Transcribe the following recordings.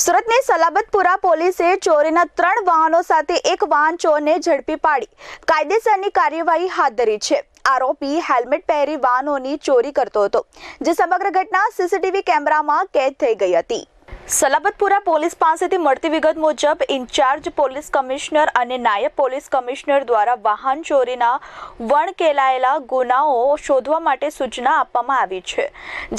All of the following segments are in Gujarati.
સુરતની સલાબતપુરા પોલીસે ચોરીના ત્રણ વાહનો સાથે એક વાહન ચોરને ઝડપી પાડી. કાયદેસરની કાર્યવાહી હાથ ધરી છે. આરોપી હેલ્મેટ પહેરી વાહનોની ચોરી કરતો હતો, જે સમગ્ર ઘટના સીસીટીવી કેમેરામાં કેદ થઈ ગઈ હતી. સલાબતપુરા પોલીસ પાસેથી મળતી વિગત મુજબ, ઇન્ચાર્જ પોલીસ કમિશનર અને નાયબ પોલીસ કમિશનર દ્વારા વાહન ચોરીના વણકેલાયેલા ગુનાઓ શોધવા માટે સૂચના આપવામાં આવી છે,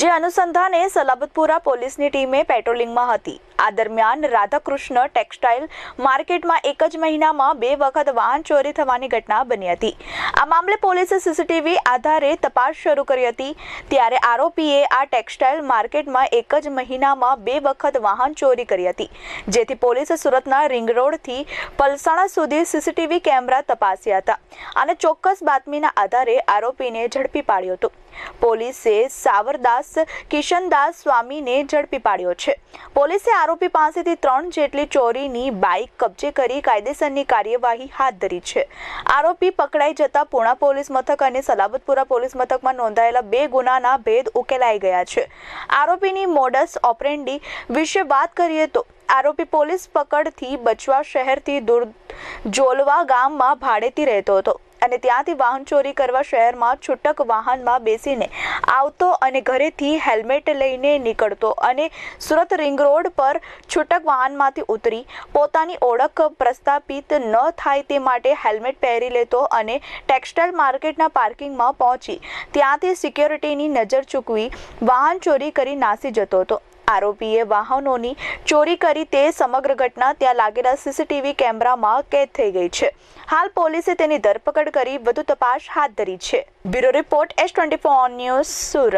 જે અનુસંધાને સલાબતપુરા પોલીસની ટીમે પેટ્રોલિંગમાં હતી. આ દરમિયાન રાધાકૃષ્ણ ટેક્સટાઇલ માર્કેટમાં એક જ મહિનામાં બે વખત વાહન ચોરી થવાની ઘટના બની હતી. આ મામલે પોલીસે સીસીટીવી આધારે તપાસ શરૂ કરી હતી. ત્યારે આરોપીએ આ ટેક્સટાઇલ માર્કેટમાં એક જ મહિનામાં બે વખત વાહન ચોરી કરી હતી. જેથી પોલીસે સુરતના રિંગ રોડથી પલસાણા સુધી સીસીટીવી કેમેરા તપાસ્યા હતા અને ચોક્કસ બાતમીના આધારે આરોપીને ઝડપી પાડ્યો હતો. પોલીસે સાવરદાસ, કિશનદાસ સ્વામીને ઝડપી પાડ્યો છે. પોલીસે પાસેથી ત્રણ જેટલી ચોરીની બાઇક કબજે કરી કાયદેસરની કાર્યવાહી હાથ ધરી છે. આરોપી પકડાઈ જતા પૂણા પોલીસ મથક અને સલાબતપુરા પોલીસ મથકમાં નોંધાયેલા બે ગુનાના ભેદ ઉકેલાઈ ગયા છે. આરોપીની મોડસ ઓપરેન્ડી વિશે વાત કરીએ તો આરોપી પોલીસ પકડથી બચવા શહેરથી દૂર જોલવા ગામમાં ભાડેથી રહેતો હતો. અને ત્યાંથી વાહન ચોરી કરવા શહેરમાં છૂટક વાહનમાં બેસીને આવતો અને ઘરેથી હેલ્મેટ લઈને નીકળતો અને સુરત રિંગ રોડ પર છૂટક વાહનમાંથી ઉતરી પોતાની ઓળખ પ્રસ્થાપિત ન થાય તે માટે હેલ્મેટ પહેરી લેતો અને ટેક્સટાઇલ માર્કેટના પાર્કિંગમાં પહોંચી ત્યાંથી સિક્યોરિટીની નજર ચૂકવી વાહન ચોરી કરી નાસી જતો હતો. આરોપીએ વાહનોની ચોરી કરી તે સમગ્ર ઘટના ત્યાં લાગેલા સીસીટીવી કેમેરામાં કેદ થઈ ગઈ છે. હાલ પોલીસે તેની ધરપકડ કરી વધુ તપાસ હાથ ધરી છે. Bureau report S twenty news Surat.